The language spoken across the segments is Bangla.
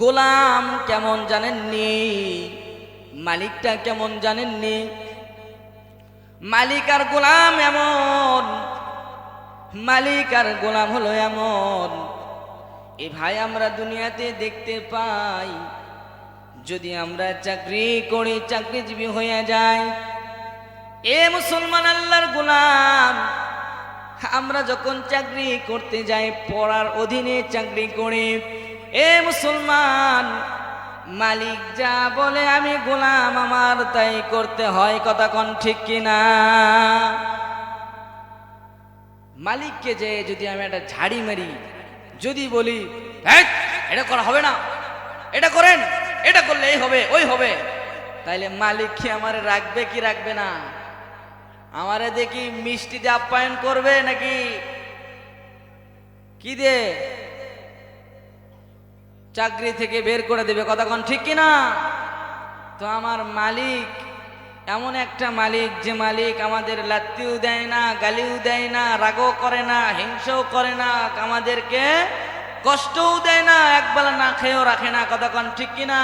গোলাম কেমন জানেননি? মালিকটা কেমন জানেননি? মালিক আর গোলাম এমন। মালিক আর গোলাম হলো এমন। এ ভাই আমরা দুনিয়াতে দেখতে পাই। যদি আমরা চাকরি করি, চাকরিজীবী হয়ে যাই। এ মুসলমান আল্লাহর গোলাম। আমরা যখন চাকরি করতে যাই, পড়ার অধীনে চাকরি করি। এ মুসলমান মালিক যা বলে আমি গোলাম আমার তাই করতে হয় কথা কোন ঠিক কিনা? মালিককে যে যদি আমি একটা ঝাড়ি মারি যদি বলি "ধ্যাৎ, এটা করা হবে না এটা করেন এটা করলে এই হবে ওই হবে তাইলে মালিক কি আমার রাখবে কি রাখবে না? আমারে দেখি মিষ্টি দিয়ে আপ্যায়ন করবে নাকি? কি দে? চাকরি থেকে বের করে দেবে কতক্ষণ ঠিক কিনা? তো আমার মালিক, এমন একটা মালিক যে মালিক আমাদের লাত্তিও দেয় না, গালিও দেয় না, রাগও করে না, হিংসাও করে না, আমাদেরকে কষ্টও দেয় না, একবেলা না খেয়েও রাখে না কতক্ষণ ঠিক কিনা?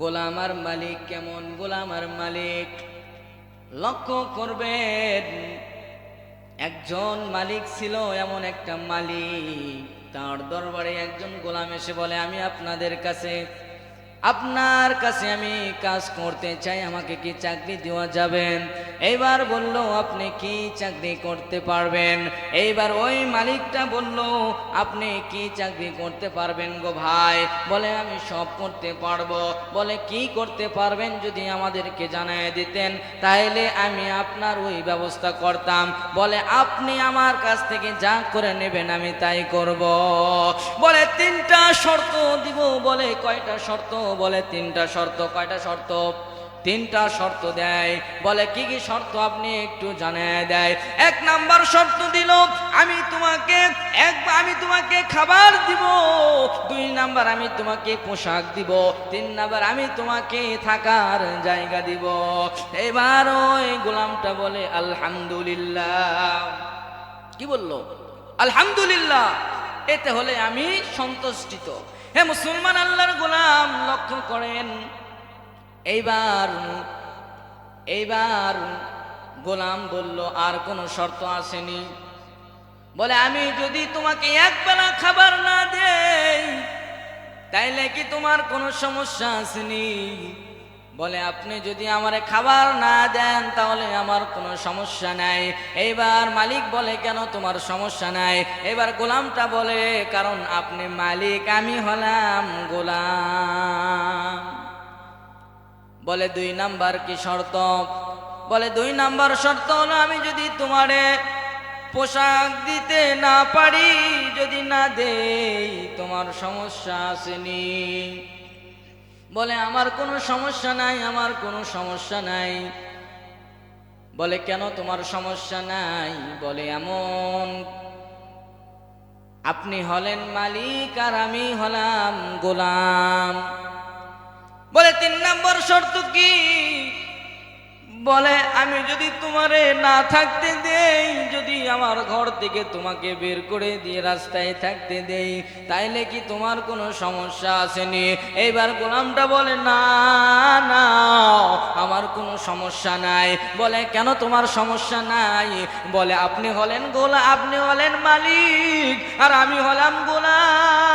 গোলামার মালিক কেমন? গোলামার মালিক লক্ষ্য করবেন, একজন মালিক ছিল এমন একটা মালিক। তার দরবারে একজন গোলাম এসে বলে, আমি আপনাদের কাছে, আপনার কাছে আমি কাজ করতে চাই, আমাকে কি চাকরি দেওয়া যাবেন এইবার বলল, আপনি কি চাকরি করতে পারবেন? এইবার ওই মালিকটা বলল, আপনি কি চাকরি করতে পারবেন গো ভাই? বলে, আমি সব করতে পারব। বলে, কি করতে পারবেন যদি আমাদেরকে জানায় দিতেন? তাহলে আমি আপনার ওই ব্যবস্থা করতাম। বলে, আপনি আমার কাছ থেকে যা করে নেবেন আমি তাই করব। বলে, তিনটা শর্ত দিব। বলে, কয়টা শর্ত? বলে, তিনটা শর্ত। কয়টা শর্ত? তিনটা শর্ত দেয়। বলে, কি কি শর্ত আপনি একটু জানায় দেয়? এক নাম্বার শর্ত দিল, আমি তোমাকে এক, আমি তোমাকে খাবার দিব। দুই নাম্বার, আমি তোমাকে পোশাক দিব। তিন নাম্বার, আমি তোমাকে থাকার জায়গা দিব। এবার ওই গোলামটা বলে, আলহামদুলিল্লাহ। কি বলল? আলহামদুলিল্লাহ। এতে হলে আমি সন্তুষ্টিত। হে মুসলমান আল্লাহর গোলাম, লক্ষ্য করেন এইবার এইবার গোলাম বলল, আর কোনো শর্ত আসেনি। বলে, আমি যদি তোমাকে এক বেলা খাবার না দেই, তাইলে কি তোমার কোনো সমস্যা আসেনি? বলে, আপনি যদি আমার খাবার না দেন, তাহলে আমার কোনো সমস্যা নাই। এইবার মালিক বলে, কেন তোমার সমস্যা নাই? এবার গোলামটা বলে, কারণ আপনি মালিক, আমি হলাম গোলাম। বলে দুই নাম্বার কি শর্ত? বলে দুই নাম্বার শর্ত হলো আমি যদি তোমারে পোশাক দিতে না পারি, যদি না দেই, তোমার সমস্যা আসেনি। বলে, আমার কোনো সমস্যা নাই, আমার কোনো সমস্যা নাই। বলে, কেন তোমার সমস্যা নাই? বলে, এমন, আপনি হলেন মালিক আর আমি হলাম গোলাম। বলে, তিন নম্বর শর্ত কি? বলে, আমি যদি তোমারে না থাকতে দেই, যদি আমার ঘর থেকে তোমাকে বের করে দিয়ে রাস্তায় থাকতে দেই, তাইলে কি তোমার কোনো সমস্যা আসেনি? এইবার গোলামটা বলে, না না, আমার কোনো সমস্যা নাই। বলে, কেন তোমার সমস্যা নাই? বলে, আপনি হলেন গোলা, আপনি হলেন মালিক, আর আমি হলাম গোলাম।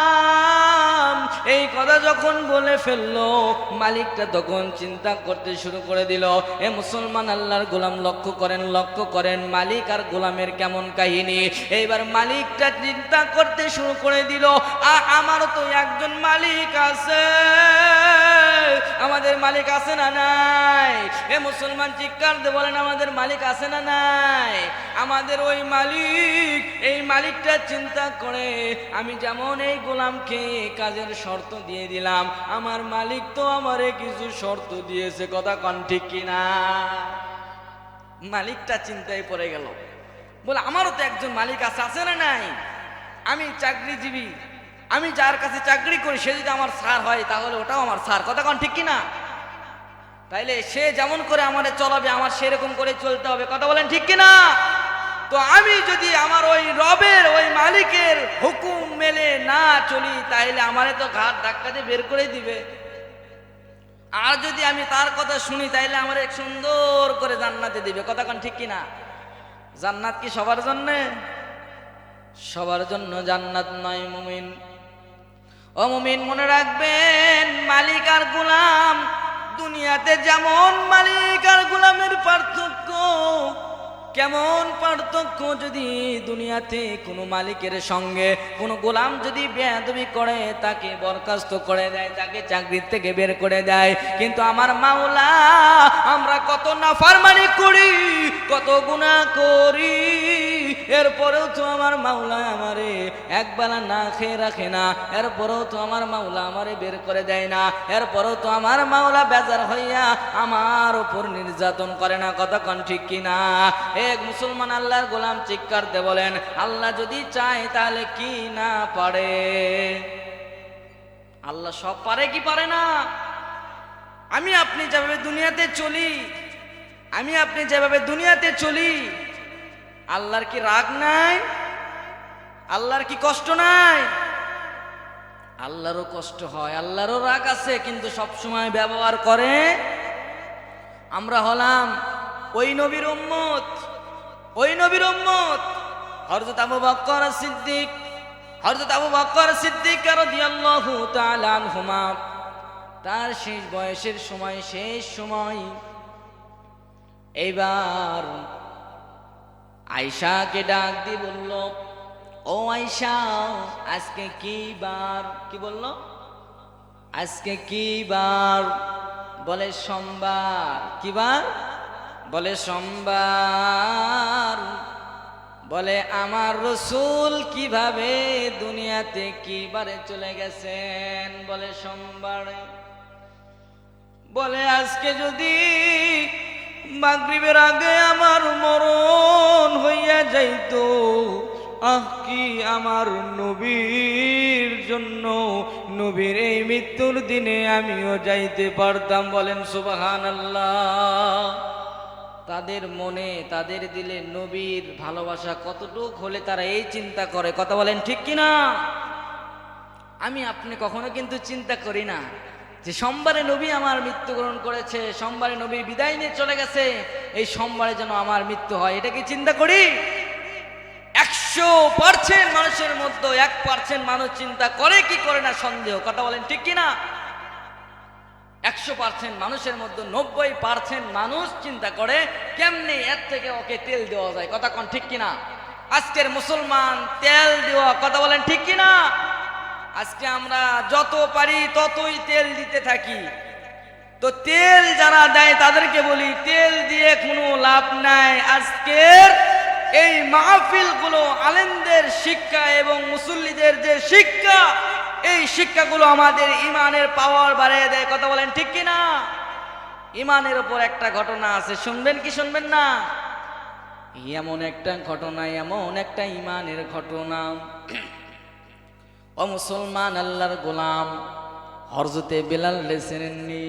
এই কথা যখন বলে ফেলল, মালিকটা তখন চিন্তা করতে শুরু করে দিল, এ মুসলমান আল্লাহর গোলাম, লক্ষ্য করেন লক্ষ্য করেন, মালিক আর গোলামের কেমন কাহিনী? এইবার মালিকটা চিন্তা করতে শুরু করে দিল আমার আমারও তো একজন মালিক আছে। আমাদের মালিক আছে না নাই? এ মুসলমান চিৎকার দিয়ে বলেন, আমাদের মালিক আছে না নাই? আমাদের ওই মালিক, এই মালিকটা চিন্তা করে, আমি যেমন এই গোলামকে কাজের শর্ত দিয়ে দিলাম, আমার মালিক তো আমারে কিছু শর্ত দিয়েছে। কথা কন ঠিক কিনা? মালিকটা চিন্তায় পড়ে গেল। বলে, আমারও তো একজন মালিক আছে আছে না নাই? আমি চাকরিজীবী আমি যার কাছে চাকরি করি, সে যদি আমার স্যার হয়, তাহলে ওটাও আমার স্যার। কথা কন ঠিক কিনা? তাইলে সে যেমন করে আমাদের চলাবে, আমার সেরকম করে চলতে হবে। কথা বলেন ঠিক কিনা? তো আমি যদি আমার ওই রবের, ওই মালিকের হুকুম মেলে না চলি তাহলে আমারে তো ঘাট ধাক্কা দিয়ে বের করে দিবে। আর যদি আমি তার কথা শুনি, তাইলে আমার এক সুন্দর করে জান্নাতে দিবে। কথা কোন ঠিক কিনা? জান্নাত কি সবার জন্যে? সবার জন্য জান্নাত নয়, মুমিন। ও মুমিন মনে রাখবেন মালিক আর গুলাম দুনিয়াতে যেমন মালিক আর গুলামের পার্থক্য কেমন পার্থক্য যদি দুনিয়াতে কোনো মালিকের সঙ্গে, কোনো গোলাম যদি বেয়াদবি করে, তাকে বরখাস্ত করে দেয়, তাকে চাকরির থেকে বের করে দেয়। কিন্তু আমার মাওলা, আমরা কত নাফারমানি করি, কত গুনাহ করি। এরপরেও তো আমার মাওলা আমারে একবেলা না খেয়ে রাখে না, এরপরেও তো আমার মাওলা আমারে বের করে দেয় না, এরপরেও তো আমার মাওলা বেজার হইয়া আমার উপর নির্যাতন করে না কতক্ষণ ঠিক কিনা? এক মুসলমান আল্লাহর গোলাম চিৎকারতে বলেন, আল্লাহ যদি চায় তাহলে কি না পারে? আল্লাহ সব পারে কি পারে না? আমি আপনি যেভাবে দুনিয়াতে চলি, আমি আপনি যেভাবে দুনিয়াতে চলি, আল্লাহর কি রাগ নাই? আল্লাহর কি কষ্ট নাই? আল্লাহরও কষ্ট হয়, আল্লাহরও রাগ আছে, কিন্তু সব সময় ব্যবহার করে আমরা হলাম ওই নবীর উম্মত। ওই নবীর উম্মত, হযরত আবু বকর সিদ্দিক, হযরত আবু বকর সিদ্দিক রাদিয়াল্লাহু তাআলা আনহুমা, তার শেষ বয়সের সময়, শেষ সময় এইবার আয়শাকে ডাক দিয়ে বলল, ও আয়শা, আজকে কি বার? কি বলল? আজকে কি বার? বলে, সোমবার। কি বার? বলে সোমবার, বলে আমার রসুল কীভাবে দুনিয়াতে কি বারে চলে গেছেন? বলে সোমবারে। বলে আজকে যদি মাগরিবের আগে আমার মরণ হইয়া যাইতো, আহ, কি আমার নবীর জন্য নবীর এই মৃত্যুর দিনে আমিও যাইতে পারতাম? বলেন সুবাহান আল্লাহ তাদের মনে, তাদের দিলে নবীর ভালোবাসা কতটুক হলে তারা এই চিন্তা করে? কথা বলেন ঠিক কিনা? আমি, আপনি কখনো কিন্তু চিন্তা করি না যে সোমবারে নবী আমার মৃত্যুবরণ করেছে, সোমবারে নবী বিদায় নিয়ে চলে গেছে, এই সোমবারে যেন আমার মৃত্যু হয়, এটা কি চিন্তা করি? একশো পার্সেন্ট মানুষের মধ্যে এক পার্সেন্ট মানুষ চিন্তা করে কি করে না সন্দেহ। কথা বলেন ঠিক কিনা? একশো পার্সেন্ট মানুষের মধ্যে নব্বই পার্সেন্ট মানুষ চিন্তা করে কেমনি এর থেকে ওকে তেল দেওয়া যায়। কথা কোন ঠিক কিনা? আজকের মুসলমান তেল দেওয়া, কথা বলেন ঠিক কিনা? আজকে আমরা যত পারি ততই তেল দিতে থাকি। তো তেল যারা দেয় তাদেরকে বলি, তেল দিয়ে কোনো লাভ নাই। আজকের এই মাহফিলগুলো আলেমদের শিক্ষা এবং মুসল্লিদের যে শিক্ষা এই শিক্ষাগুলো আমাদের ইমানের পাওয়ার বাড়িয়ে দেয়, কথা বলেন ঠিক কি না ইমানের ওপর একটা ঘটনা আছে, শুনবেন কি শুনবেন না? এমন একটা ঘটনা, এমন একটা ইমানের ঘটনা। ও মুসলমান, আল্লাহর গোলাম হরজতে বেলাল রেসেননি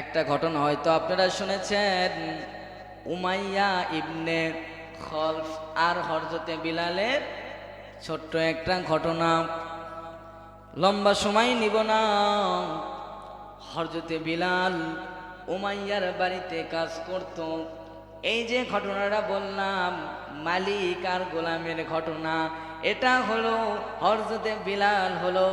একটা ঘটনা হয়তো আপনারা শুনেছেন, উমাইয়া ইবনে খলফ আর হরজতে বিলালের ছোট্ট একটা ঘটনা। লম্বা সময় নিব না। হরজতে বিলাল উমাইয়ার বাড়িতে কাজ করত। এই যে ঘটনাটা বললাম, মালিক আর গোলামের ঘটনা, এটা হলো হরজতে বিলাল হলো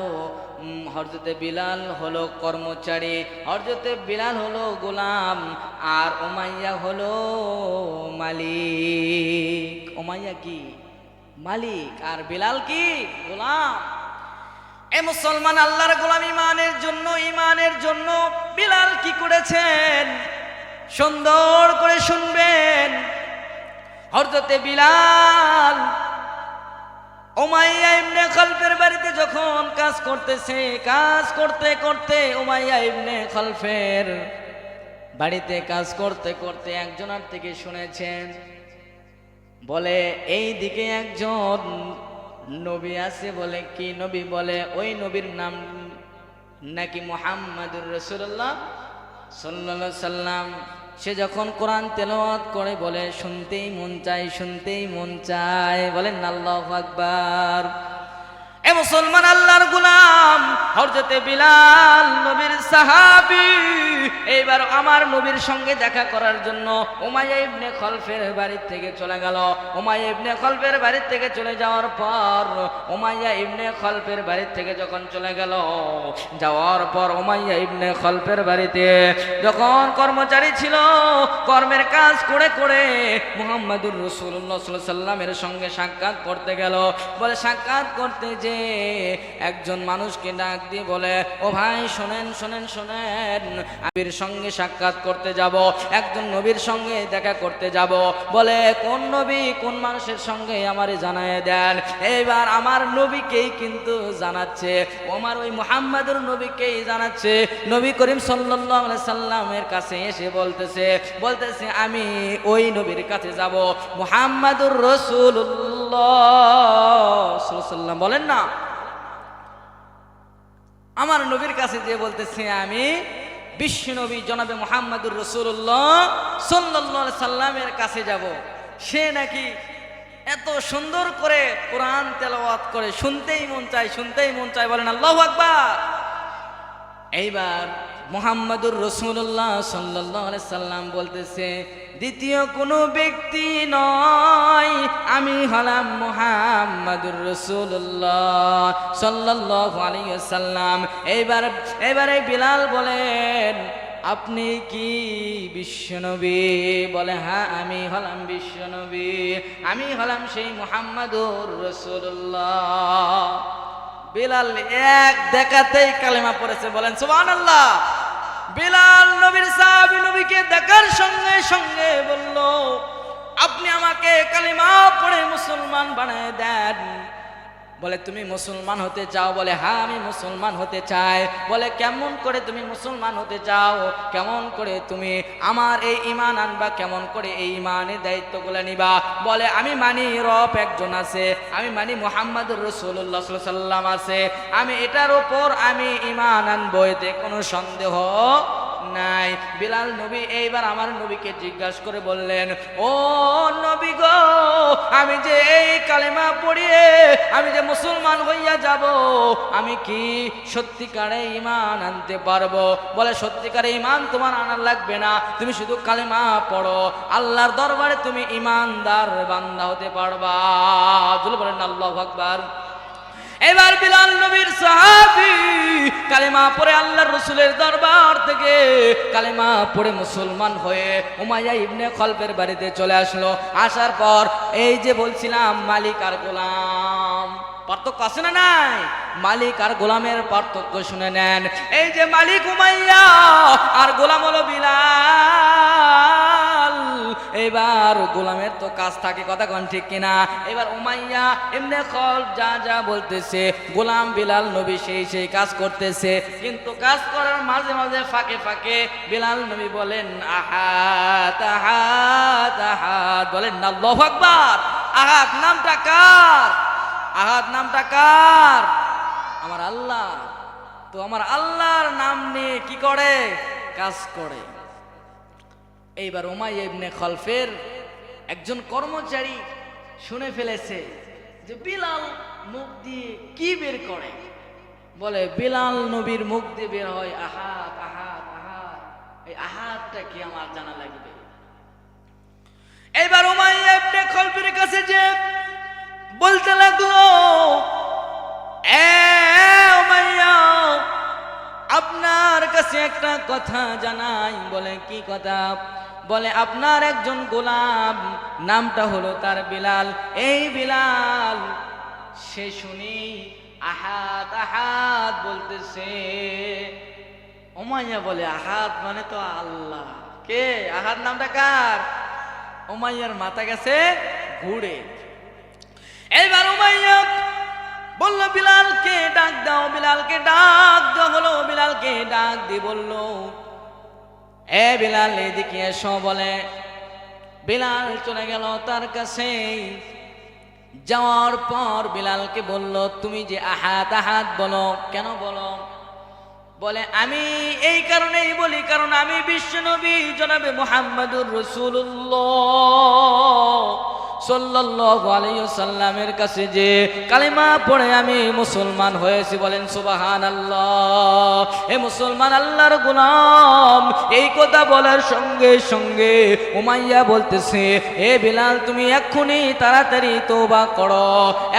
হরজতে বিলাল হলো কর্মচারী হরজতে বিলাল হলো গোলাম, আর ওমাইয়া হলো মালিক। ওমাইয়া কি? মালিক। আর বিলাল কি? গোলাম। এ মুসলমান আল্লাহর গোলাম ইমানের জন্য ইমানের জন্য বিলাল কি করেছেন? সুন্দর করে শুনবেন। হরজতে বিলাল ওমাইয়া ইবনে খলফের বাড়িতে যখন কাজ করতেছে, কাজ করতে করতে ওমাইয়া ইবনে খলফের বাড়িতে কাজ করতে করতে একজনের থেকে শুনেছেন, বলে এই দিকে একজন নবী আছে বলে কি নবী বলে? ওই নবীর নাম নাকি মোহাম্মদুর রসুল্লাহ সাল্লা সাল্লাম। সে যখন কোরআন তেলাওয়াত করে বলে, শুনতেই মন চায়, শুনতেই মন চায়। বলেন, আল্লাহ আকবার। এ মুসলমান আল্লাহর গুলাম হরজতে বিলাল নবীর সাহাবি, এইবার আমার নবীর সঙ্গে দেখা করার জন্য উমাইয়া ইবনে খলফের বাড়ির থেকে চলে গেল। উমাইয়া ইবনে খলফের বাড়ির থেকে চলে যাওয়ার পর, উমাইয়া ইবনে খলফের বাড়ির থেকে যখন চলে গেল, যাওয়ার পর উমাইয়া ইবনে খলফের বাড়িতে যখন কর্মচারী ছিল, কর্মের কাজ করে করে মুহাম্মাদুর রসুল্লাহ সাল্লামের সঙ্গে সাক্ষাৎ করতে গেল। বলে সাক্ষাৎ করতে যে একজন মানুষকে ডাক দিয়ে বলে, ও ভাই, শোনেন শোনেন শোনেন আমির সঙ্গে সাক্ষাৎ করতে যাব, একজন নবীর সঙ্গে দেখা করতে যাব। বলে, কোন নবী কোন মানুষের সঙ্গে আমারে জানায় দেন? এইবার আমার নবীকেই কিন্তু জানাচ্ছে আমার ওই মুহাম্মাদুর নবীকেই জানাচ্ছে। নবী করিম আলাইহি সাল্লামের কাছে এসে বলতেছে বলতেছে, আমি ওই নবীর কাছে যাব, মুহাম্মাদুর রাসূলুল্লাহ সাল্লাম। বলেন না আমার নবীর কাছে যে বলতেছে আমি, বিশ্ব নবী জনাবে মোহাম্মদুর রসুল্লাহ সাল্লাহ সাল্লামের কাছে যাব। সে নাকি এত সুন্দর করে কোরআন তেলাওয়াত করে, শুনতেই মন চায়, শুনতেই মন চায়, বলেন আল্লাহ আকবার। এইবার মোহাম্মদুর রসুল্লাহ সাল্লাহ সাল্লাম বলতেছে, দ্বিতীয় কোনো ব্যক্তি নয়, আমি হলাম মোহাম্মদুর রসুল্লাহ সাল্লাহ সাল্লাম। এইবার এবারে বিলাল বলেন, আপনি কি বিশ্বনবী? বলে হ্যাঁ আমি হলাম বিশ্বনবী, আমি হলাম সেই মোহাম্মদুর রসুল্লাহ বিলাল এক দেখাতেই কালেমা পড়েছে, বলেন সুবান আল্লাহ বিলাল নবীর সাহাবি নবীকে দেখার সঙ্গে সঙ্গে বলল, আপনি আমাকে কালিমা পড়ে মুসলমান বানায় দেন। বলে, তুমি মুসলমান হতে চাও? বলে হ্যাঁ আমি মুসলমান হতে চাই। বলে, কেমন করে তুমি মুসলমান হতে চাও? কেমন করে তুমি আমার এই ইমান আনবা? কেমন করে এই ইমানের দায়িত্বগুলো নিবা? বলে, আমি মানি রব একজন আছে, আমি মানি মোহাম্মদ রসুল্লাহ সাল্লাম আছে। আমি এটার ওপর আমি ইমান আনব, এতে কোনো সন্দেহ নাই। বিলাল নবী এইবার আমার নবীকে জিজ্ঞাসা করে বললেন, ও নবী গো, আমি যে এই কালেমা পড়িয়ে আমি যে মুসলমান হইয়া যাব, আমি কি সত্যিকারে ইমান আনতে পারব? বলে, সত্যিকারে ইমান তোমার আনার লাগবে না। তুমি শুধু কালেমা পড়ো। আল্লাহর দরবারে তুমি ইমানদার বান্দা হতে পারবা। বলেন আল্লাহ আকবার। এবার বিলাল নবীর সাহাবি কালেমা পড়ে আল্লাহর রসুলের দরবার থেকে কালেমা পড়ে মুসলমান হয়ে উমাইয়া ইবনে খলপের বাড়িতে চলে আসলো। আসার পর এই যে বলছিলাম, মালিক আর গোলাম। পার্থক্য আছে না নাই? মালিক আর গোলামের পার্থক্য শুনে নেন। এই যে মালিক উমাইয়া আর গোলাম হলো বিলাল। এবার গোলামের তো কাজ থাকে, কথা কন ঠিক কিনা? এবার উমাইয়া এমনি খল যা যা বলতেছে, গোলাম বিলাল নবী সেই সেই কাজ করতেছে, কিন্তু কাজ করার মাঝে মাঝে ফাঁকে ফাঁকে বিলাল নবী বলেন, আহাত আহাত আহাত, বলেন আল্লাহু আকবার, আহাত নামটা কার? আহাত নামটা কার? আমার আল্লাহ। তো আমার আল্লাহর নাম নিয়ে কি করে? কাজ করে। এইবার উমাইয়া ইবনে খলফের একজন কর্মচারী শুনে ফেলেছে যে বিলাল মুখ দিয়ে কি বের করে? বলে, বিলাল নবীর মুখ দিয়ে বের হয় আহাত আহাত আহাত। এই আহাতটা কি আমার জানা লাগবে? এবার উমাইয়া ইবনে খলফের কাছে যে বলতে লাগল আপনার কাছে একটা কথা জানাই। বলে, কি কথা? বলে, আপনার একজন গোলাম, নামটা হলো তার বিলাল। এই বিলাল, সে শুনি আহাত আহাত বলতেছে। ওমাইয়া বলে, আহাত মানে তো আল্লাহ। কে? আহাত নামটা কার? ওমাইয়ার মাথা গেছে ঘুরে। এইবার উমাইয়া বলল, বিলালকে ডাক দাও, বিলালকে ডাক দেওয়া হলো বিলালকে ডাক দিয়ে বলল এ বিলাল, এদিকে এসো বলে। বিলাল চলে গেল তার কাছে। যাওয়ার পর বিলালকে বলল, তুমি যে আহাত আহাত বলো, কেন বলো? বলে, আমি এই কারণেই বলি, কারণ আমি বিশ্বনবী জনাবে মোহাম্মদুর রসুল্লাহ সাল্লামের কাছে যে কালেমা পড়ে আমি মুসলমান হয়েছি বলেন, সুবহানাল্লাহ। এ মুসলমান আল্লাহর গোলাম। এই কথা বলার সঙ্গে সঙ্গে উমাইয়া বলতেছে, এ বিলাল, তুমি এক্ষুনি তাড়াতাড়ি তওবা করো।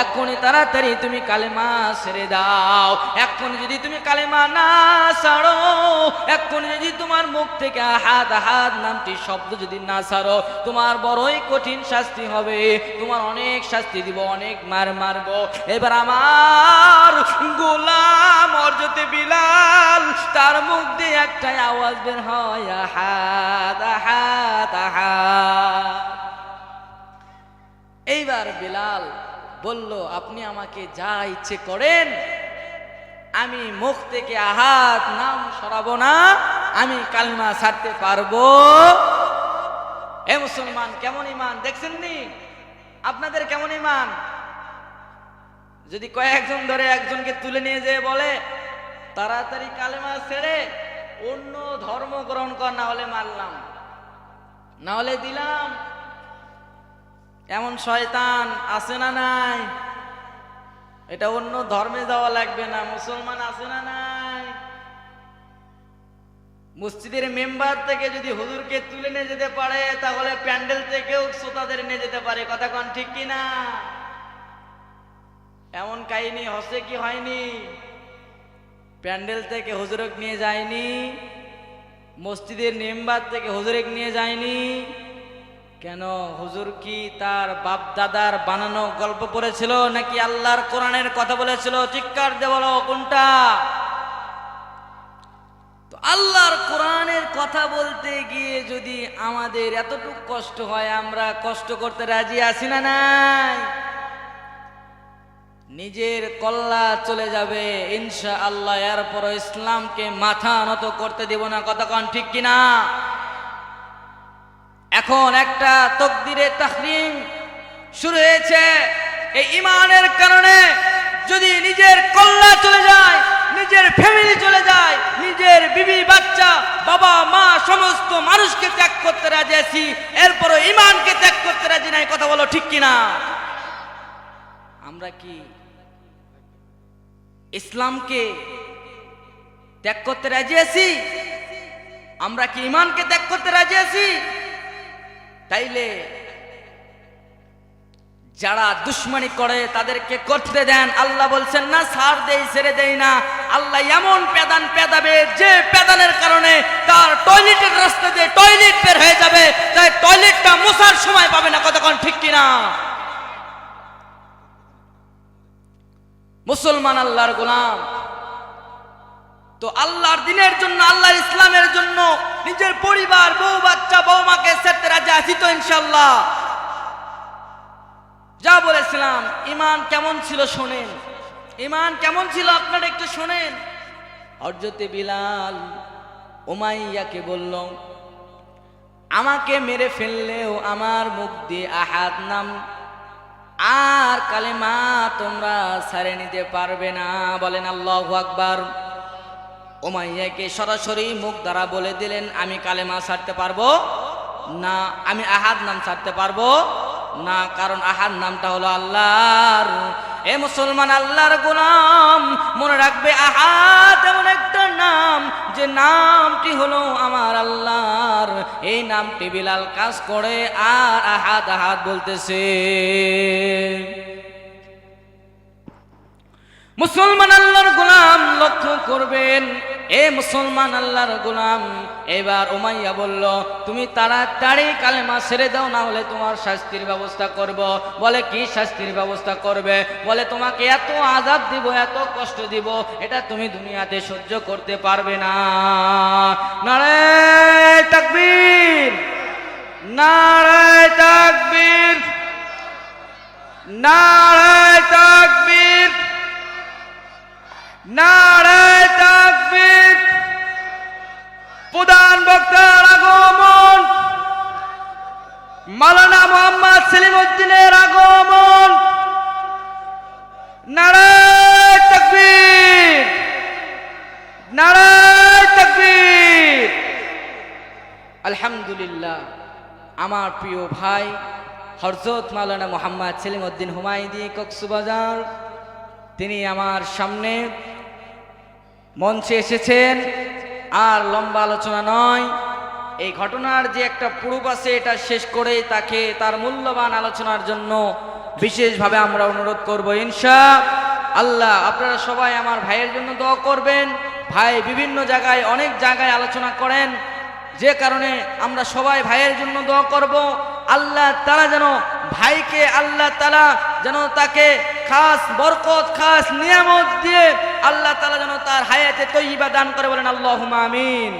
এক্ষুনি তাড়াতাড়ি তুমি কালেমা ছেড়ে দাও। এক্ষুনি যদি তুমি কালেমা না ছাড়ো, এক্ষুনি যদি তোমার মুখ থেকে হাত হাত নামটি শব্দ যদি না ছাড়ো, তোমার বড়ই কঠিন শাস্তি হবে। তোমার অনেক শাস্তি দিব, অনেক মার মারবো। এবার আমার গোলাম অর্জতে বিলাল, তার মুখ দিয়ে একটাই আওয়াজ বের হয় হাত হাত হাত এইবার বিলাল বলল, আপনি আমাকে যা ইচ্ছে করেন, আমি মুখ থেকে আহাত, নাম সরাবো না, আমি কালমা ছাড়তে পারব। এ মুসলমান, কেমন ইমান দেখছেন নি আপনাদের কেমন ইমান যদি কয়েকজন ধরে একজনকে তুলে নিয়ে যেয়ে বলে, তাড়াতাড়ি কালেমা ছেড়ে অন্য ধর্ম গ্রহণ কর, না হলে মারলাম। না হলে দিলাম। এমন শয়তান আছে না নাই? এটা অন্য ধর্মে যাওয়া লাগবে না। মুসলমান আছে না নাই? মসজিদের মেম্বার থেকে যদি হুজুরকে তুলে নিয়ে যেতে পারে, তাহলে প্যান্ডেল থেকেও শ্রোতাদের নিয়ে যেতে পারে। কথা কন ঠিক কি না এমন কাহিনী হসে কি হয়নি? প্যান্ডেল থেকে হুজুরক নিয়ে যায়নি, মসজিদের মেম্বার থেকে হুজুরেক নিয়ে যায়নি। কেন? হুজুর কি তার বাপ দাদার বানানো গল্প পড়েছিল নাকি আল্লাহর কোরআনের কথা বলেছিল? চিৎকার দে বলো, কোনটা? আল্লাহর কোরআনের কথা বলতে গিয়ে যদি আমাদের এতটুকু কষ্ট হয়, আমরা কষ্ট করতে রাজি আছি না নাই? নিজের কল্লা চলে যাবে ইনশা আল্লাহ এরপর ইসলামকে মাথা নত করতে দেব না কতক্ষণ ঠিক কিনা? এখন একটা তকদিরে তাহরিম শুরু হয়েছে। এই ইমানের কারণে যদি নিজের কল্লা চলে যায় নিজের ফ্যামিলি চলে যায়, নিজের বিবি, বাচ্চা, বাবা, মা, সমস্ত মানুষকে ত্যাগ করতে রাজি আছি, এরপরও ইমানকে ত্যাগ করতে রাজি নাই, কথা বলো ঠিক কিনা? আমরা কি ইসলামকে ত্যাগ করতে রাজি আছি? আমরা কি ইমানকে ত্যাগ করতে রাজি আছি? তাইলে যারা দুশ্মনী করে, তাদেরকে করতে দেন। আল্লাহ বলছেন, না, সার দেই, ছেড়ে দেই না। আল্লাহ এমন পেদান পেদাবে যে পেদানের কারণে তার টয়লেটের রাস্তা দিয়ে টয়লেট বের হয়ে যাবে, তাই টয়লেটটা মোছার সময় পাবে না কতক্ষণ ঠিক কিনা? মুসলমান আল্লাহর গোলাম। তো আল্লাহর দিনের জন্য, আল্লাহর ইসলামের জন্য নিজের পরিবার, বউ, বাচ্চা সেরতে রাজা আছি তো ইনশাল্লাহ যা বলেছিলাম ইমান কেমন ছিল শোনেন। ইমান কেমন ছিল আপনারা একটু শোনেন। অর্জতে বিলাল ওমাইয়াকে বলল, আমাকে মেরে ফেললেও আমার মুখ দিয়ে আহাত নাম। আর কালেমা তোমরা সারে নিতে পারবে না। বলেন আল্লাহ আকবার। ওমাইয়াকে সরাসরি মুখ দ্বারা বলে দিলেন, আমি কালেমা ছাড়তে পারব না, আমি আহাদ নাম ছাড়তে পারব না, কারণ আহাদ নামটা হলো আল্লাহর এ মুসলমান আল্লাহর গোলাম, মনে রাখবে আহাত এমন একটা নাম, যে নামটি হলো আমার আল্লাহর। এই নামটি বিলাল কাজ করে আর আহাত আহাত বলতেছে। মুসলমান আল্লাহর গোলাম লক্ষ্য করবেন এ মুসলমান আল্লাহর গোলাম। এবার উমাইয়া বলল, তুমি তাড়াতাড়ি কালেমা ছেড়ে দাও না হলে তোমার শাস্তির ব্যবস্থা করব। বলে, কি শাস্তির ব্যবস্থা করবে? বলে, তোমাকে এত আজাব দিব, এত কষ্ট দিব, এটা তুমি দুনিয়াতে সহ্য করতে পারবে না। নারায় তাকবীর নারায় তাকবীর নারে তাকবীর। প্রধান বক্তার আগমন। মালানা মোহাম্মদ সেলিম উদ্দিনের আগমন। নারায় তাকবীর। নারায় তাকবীর। আলহামদুলিল্লাহ, আমার প্রিয় ভাই হরজত মালানা মোহাম্মদ সেলিম উদ্দিন হুমায়দি কক্সবাজার, তিনি আমার সামনে মঞ্চে এসেছেন। আর লম্বা আলোচনা নয়। এই ঘটনার যে একটা প্রুফ আছে, এটা শেষ করে তাকে তার মূল্যবান আলোচনার জন্য বিশেষভাবে আমরা অনুরোধ করব, ইনশা আল্লাহ। আপনারা সবাই আমার ভাইয়ের জন্য দোয়া করবেন। ভাই বিভিন্ন জায়গায়, অনেক জায়গায় আলোচনা করেন। যে কারণে আমরা সবাই ভাইয়ের জন্য দোয়া করব। আল্লাহ তারা যেন ভাইকে, আল্লাহ তালা যেন তাকে খাস বরকত, খাস নিয়ামত দিয়ে আল্লাহ তালা যেন তার হায়াতে তৈবা দান করে বলেন আল্লাহ আমিন।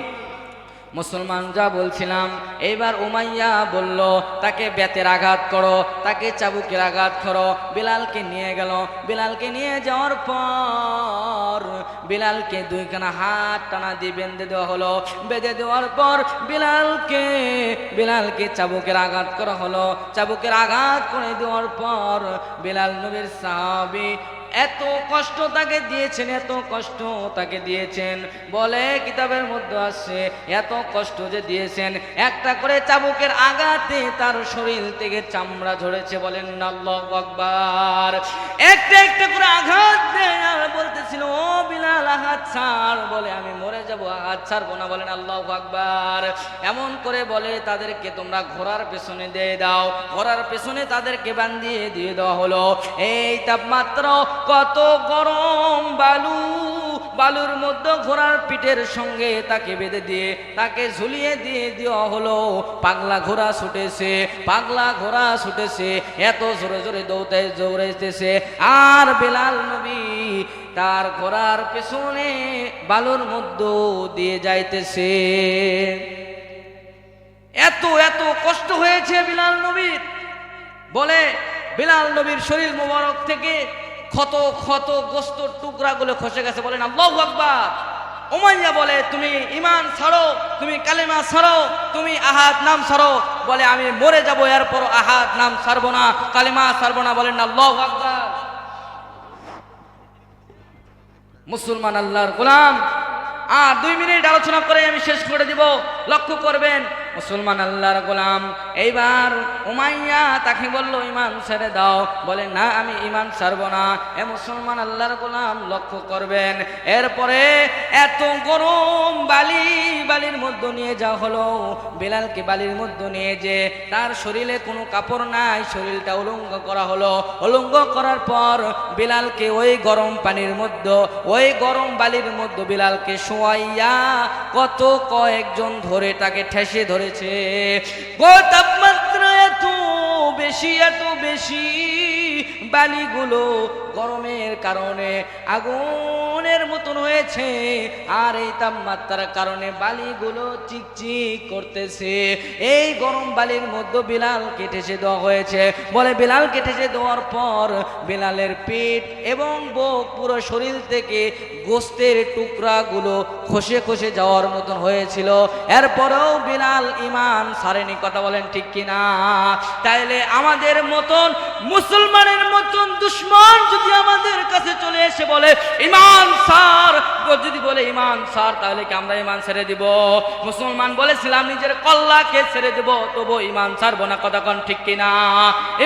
মুসলমান যা বলছিলাম, এইবার উমাইয়া বলল, তাকে বেতের আঘাত করো, তাকে চাবুকের আঘাত করো। বিলালকে নিয়ে গেল। বিলালকে নিয়ে যাওয়ার পর বিলালকে দুইখানা হাত টানা দিয়ে বেঁধে দেওয়া হলো। বেঁধে দেওয়ার পর বিলালকে বিলালকে চাবুকের আঘাত করা হলো। চাবুকের আঘাত করে দেওয়ার পর বিলাল নবীর সাহাবি এত কষ্ট তাকে দিয়েছেন, এত কষ্ট তাকে দিয়েছেন। বলে কিতাবের মধ্যে আছে এত কষ্ট যে দিয়েছেন। একটা করে চাবুকের আঘাতে তার শরীর থেকে চামড়া ঝরেছে, বলেন আল্লাহ আকবার। একটা একটা করে আঘাত আর বলতেছিল, ও বিলাল, আঘাত ছাড়। বলে, আমি মরে যাব, আঘাত ছাড়বো না, বলেন আল্লাহ আকবার। এমন করে বলে, তাদেরকে তোমরা ঘোড়ার পেছনে দিয়ে দাও। ঘোড়ার পেছনে তাদেরকে বান্ধিয়ে দিয়ে দেওয়া হলো। এই তাপমাত্রা কত গরম বালু, বালুর মধ্যে ঘোড়ার পিঠের সঙ্গে তাকে বেঁধে দিয়ে, তাকে ঝুলিয়ে দিয়ে দেওয়া হলো। পাগলা ঘোড়া ছুটেছে, পাগলা ঘোড়া ছুটেছে, এত জোরে জোরে দৌড়তে, দৌড়াইতেছে। আর বেলাল নবী তার ঘোড়ার পেছনে বালুর মধ্যে দিয়ে যাইতেছে। এত এত কষ্ট হয়েছে বিলাল নবীর। বলে, বিলাল নবীর শরীর মোবারক থেকে ক্ষত ক্ষত, গোস্ত টুকরাগুলো খসে গেছে। বলেন, আল্লাহু আকবার। ওমাইয়া বলে, তুমি ইমান ছাড়ো, তুমি কালেমা ছাড়ো, তুমি আহাত নাম ছাড়ো। বলে, আমি মরে যাব এরপর আহাত নাম ছাড়বো না, কালেমা ছাড়বো না। বলেন, আল্লাহু আকবার। মুসলমান আল্লাহর গোলাম। আর দুই মিনিট আলোচনা করে আমি শেষ করে দিব। লক্ষ্য করবেন মুসলমান আল্লাহর গোলাম। এইবার উমাইয়া তাকে বলল, ইমান ছেড়ে দাও। বলে, না, আমি ইমান ছাড়বো না। এ মুসলমান আল্লাহর গোলাম, লক্ষ্য করবেন। এরপরে এত গরম বালি, বালির মধ্যে নিয়ে যাওয়া হলো। বেলালকে বালির মধ্যে নিয়ে যে তার শরীরে কোনো কাপড় নাই, শরীরটা উলঙ্গ করা হলো। উলঙ্গ করার পর বিলালকে ওই গরম পানির মধ্যে, ওই গরম বালির মধ্যে বিলালকে শোয়াইয়া কত কয়েকজন ধরে তাকে ঠেসে ধরেছে গো তাপমাত্রা এত বেশি এত বেশি বালিগুলো গরমের কারণে আগুনের মতন হয়েছে, আর এই তাপমাত্রার কারণে বালিগুলো চিকচিক করতেছে। এই গরম বালির মধ্যে বিলাল কেটেছে দেওয়া হয়েছে। বলে বিলাল কেটেছে দেওয়ার পর বিলালের পেট এবং বুক পুরো শরীর থেকে গোস্তের টুকরাগুলো খসে খসে যাওয়ার মতন হয়েছিল। এরপরেও বিলাল ইমান সারেনি কথা বলেন ঠিক কিনা? তাইলে আমাদের মতন মুসলমানের মতন দুশ্মন যদি আমাদের কাছে চলে এসে বলে ইমান সার যদি বলে ইমান সার তাহলে কি আমরা ইমান ছেড়ে দিব? মুসলমান বলেছিলাম, নিজের কল্লাকে ছেড়ে দিব, তবু ইমান ছাড়বো না কতক্ষণ ঠিক কিনা?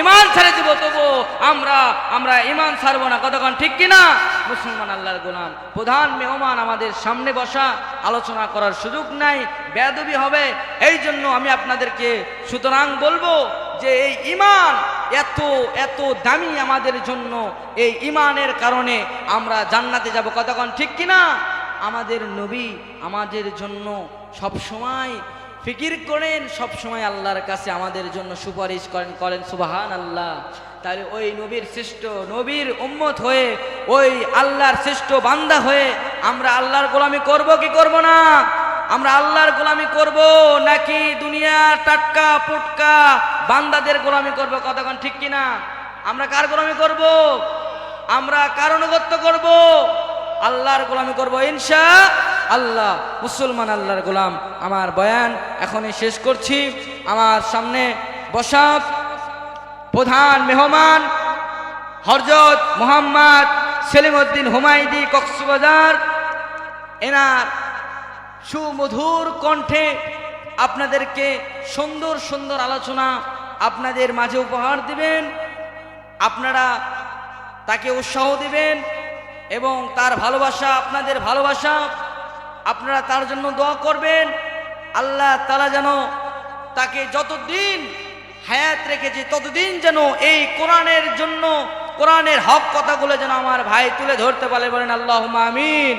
ইমান ছেড়ে দিব, তবু আমরা আমরা ইমান ছাড়বো না কতক্ষণ ঠিক কিনা? মুসলমান আল্লাহর গোলাম, প্রধান মেহমান আমাদের সামনে বসা, আলোচনা করার সুযোগ নাই বেদবি হবে। এই জন্য আমি আপনাদেরকে সুতরাং বলব যে এই ইমান এত এত দামি আমাদের জন্য এই ইমানের কারণে আমরা জান্নাতে যাব। কতক্ষণ ঠিক কিনা? আমাদের নবী আমাদের জন্য সব সময় ফিকির করেন সব সময় আল্লাহর কাছে আমাদের জন্য সুপারিশ করেন করেন সুবাহান আল্লাহ তাহলে ওই নবীর শ্রেষ্ঠ নবীর উম্মত হয়ে, ওই আল্লাহর শ্রেষ্ঠ বান্দা হয়ে আমরা আল্লাহর গোলামি করব কি করব না? আমরা আল্লাহর গোলামি করব নাকি দুনিয়া টাটকা, পুটকা বান্দাদের গোলামি করব কতক্ষণ ঠিক কিনা? আমরা কার গোলামি করব? আমরা কার অনুগত্য করব? আল্লাহর গোলামি করব, ইনশা আল্লাহ। মুসলমান আল্লাহর গোলাম। আমার বয়ান এখনই শেষ করছি। আমার সামনে বসা প্রধান মেহমান, হরজত মোহাম্মদ সেলিমউদ্দিন হুমায়দি, কক্সবাজার। এনার সুমধুর কণ্ঠে আপনাদেরকে সুন্দর সুন্দর আলোচনা আপনাদের মাঝে উপহার দিবেন, আপনারা তাকে উৎসাহ দিবেন এবং তার ভালোবাসা, আপনাদের ভালোবাসা, আপনারা তার জন্য দোয়া করবেন। আল্লাহ তালা যেন তাকে যতদিন হায়াত রেখেছে, ততদিন যেন এই কোরআনের জন্য, কোরআনের হক কথাগুলো যেন আমার ভাই তুলে ধরতে পারে বলেন আল্লাহ আমিন।